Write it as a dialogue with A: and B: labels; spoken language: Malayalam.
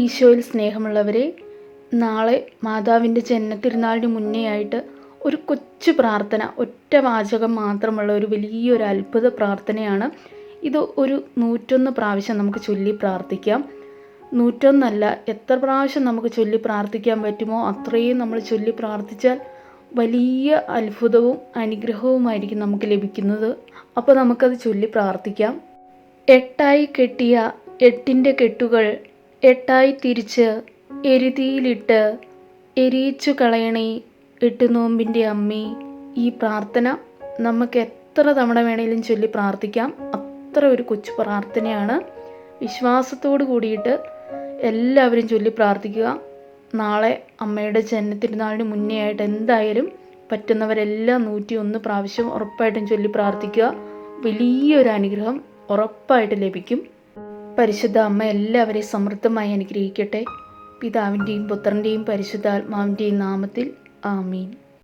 A: ഈശോയിൽ സ്നേഹമുള്ളവരെ നാളെ മാതാവിന്റെ ജന്മത്തിരുന്നാളിന് മുന്നേ ആയിട്ട് ഒരു കൊച്ചു പ്രാർത്ഥന ഒറ്റ വാചകം മാത്രമുള്ള ഒരു വലിയൊരു അത്ഭുത പ്രാർത്ഥനയാണ്. ഇത് ഒരു നൂറ്റൊന്ന് പ്രാവശ്യം നമുക്ക് ചൊല്ലി പ്രാർത്ഥിക്കാം. നൂറ്റൊന്നല്ല എത്ര പ്രാവശ്യം നമുക്ക് ചൊല്ലി പ്രാർത്ഥിക്കാൻ പറ്റുമോ അത്രയും നമ്മൾ ചൊല്ലി പ്രാർത്ഥിച്ചാൽ വലിയ അത്ഭുതവും അനുഗ്രഹവുമായിരിക്കും നമുക്ക് ലഭിക്കുന്നത്. അപ്പോൾ നമുക്കത് ചൊല്ലി പ്രാർത്ഥിക്കാം. എട്ടായി കെട്ടിയ എട്ടിന്റെ കെട്ടുകൾ എട്ടായി തിരിച്ച് എരുതിയിലിട്ട് എരിയിച്ചു കളയണേ എട്ട് നോമ്പിന്റെ അമ്മേ ഈ പ്രാർത്ഥന നമുക്ക് എത്ര തവണ വേണേലും ചൊല്ലി പ്രാർത്ഥിക്കാം. അത്ര ഒരു കൊച്ചു പ്രാർത്ഥനയാണ്. വിശ്വാസത്തോട് കൂടിയിട്ട് എല്ലാവരും ചൊല്ലി പ്രാർത്ഥിക്കുക. നാളെ അമ്മയുടെ ജനനത്തിരുന്നാളിന് മുന്നേ ആയിട്ട് എന്തായാലും പറ്റുന്നവരെല്ലാം നൂറ്റി ഒന്ന് പ്രാവശ്യം ഉറപ്പായിട്ടും ചൊല്ലി പ്രാർത്ഥിക്കുക. വലിയൊരു അനുഗ്രഹം ഉറപ്പായിട്ട് ലഭിക്കും. പരിശുദ്ധ അമ്മ എല്ലാവരെയും സമൃദ്ധമായി അനുഗ്രഹിക്കട്ടെ. പിതാവിന്റെയും പുത്രന്റെയും പരിശുദ്ധാത്മാവിന്റെയും നാമത്തിൽ ആമീൻ.